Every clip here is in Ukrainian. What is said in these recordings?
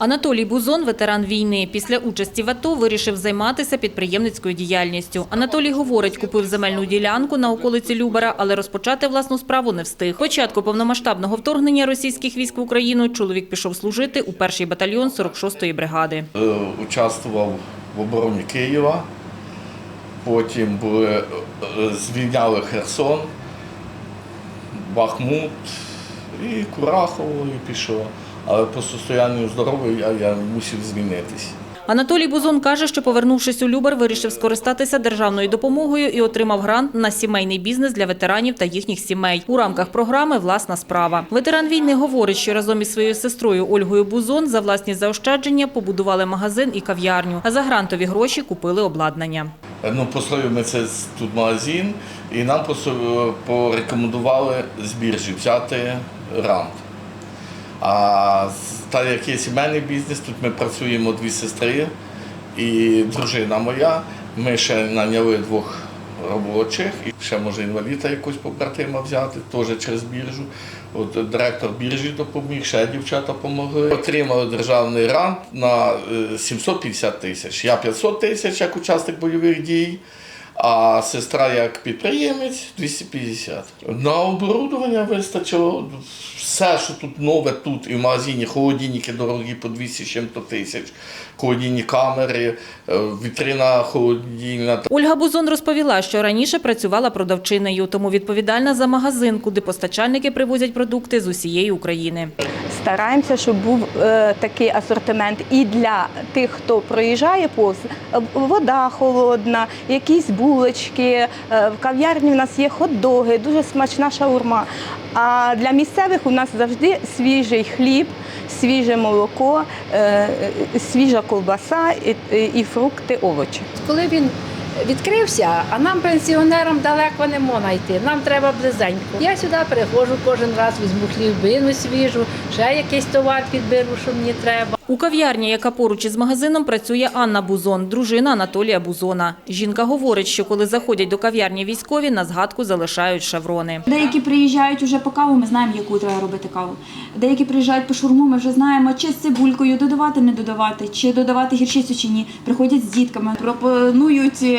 Анатолій Бузон, ветеран війни, після участі в АТО вирішив займатися підприємницькою діяльністю. Анатолій говорить, купив земельну ділянку на околиці Любера, але розпочати власну справу не встиг. Початку повномасштабного вторгнення російських військ в Україну чоловік пішов служити у перший батальйон 46-ї бригади. Е, Участвував в обороні Києва, потім е, звільняли Херсон, Бахмут і Курахово і пішов. Але по состоянню здоров'я я, я мусив звільнитися. Анатолій Бузон каже, що повернувшись у Любер, вирішив скористатися державною допомогою і отримав грант на сімейний бізнес для ветеранів та їхніх сімей. У рамках програми Власна справа. Ветеран війни говорить, що разом із своєю сестрою Ольгою Бузон за власні заощадження побудували магазин і кав'ярню, а за грантові гроші купили обладнання. Е, Ну, построїв ми це тут магазин, і нам е, порекомендували з біржі взяти рант. А так як є сімейний бізнес, тут ми працюємо дві сестри і дружина моя. Ми ще наняли двох робочих, і ще може інваліда якусь побратима взяти, теж через біржу. От директор біржі допоміг, ще дівчата допомогли. Отримали державний рант на е, 750 тисяч. Я 500 тисяч як учасник бойових дій, а сестра як підприємець 250. На оборудовання вистачило все, що тут нове, тут і в магазині, холодильники дорогі по 200 з чим-то тисяч, холодильні камери, е, вітрина холодильна. Ольга Бузон розповіла, що раніше працювала продавчинею, тому відповідальна за магазин, куди постачальники привозять продукти з усієї України. Стараємося, щоб був е, такий асортимент і для тих, хто проїжджає повз Е, вода холодна, якісь булочки. е, В кав'ярні в нас є хот-доги, дуже смачна шаурма. А для місцевих у нас завжди свіжий хліб, свіже молоко, е, е, свіжа ковбаса і, фрукти, овочі. Коли він відкрився, а нам, пенсіонерам, далеко не можна йти. Нам треба близенько. Я сюди приходжу кожен раз, візьму хлібину свіжу, ще якийсь товар підберу, що мені треба. У кав'ярні, яка поруч із магазином, працює Анна Бузон, дружина Анатолія Бузона. Жінка говорить, що коли заходять до кав'ярні військові, на згадку залишають шеврони. Деякі приїжджають уже по каву, ми знаємо, яку треба робити каву. Деякі приїжджають по шурму, ми вже знаємо, чи з цибулькою додавати, не додавати, чи додавати гірчицю чи ні. Приходять з дітками, пропонують, е,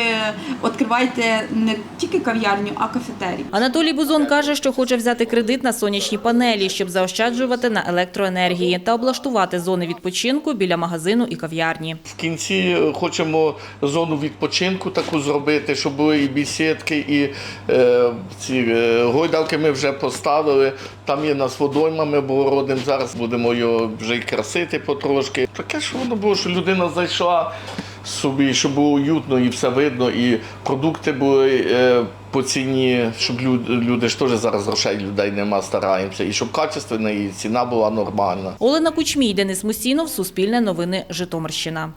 відкривайте не тільки кав'ярню, а кафетерій. Анатолій Бузон каже, що хоче взяти кредит на сонячні панелі, щоб заощаджувати на електроенергії та облаштувати зони відпочинку біля магазину і кав'ярні. В кінці е, хочемо зону відпочинку таку зробити, щоб були і бісідки, і е, ці е, гойдалки ми вже поставили. Там є нас водойма, ми бородимо. Зараз будемо його вже й красити потрошки. Таке, що воно було, що людина зайшла собі, щоб було уютно і все видно, і продукти були е, по ціні, щоб люди, люди ж теж зараз грошей людей нема, стараємося, і щоб качественна і ціна була нормальна. Олена Кучмій, Денис Мусінов, Суспільне новини, Житомирщина.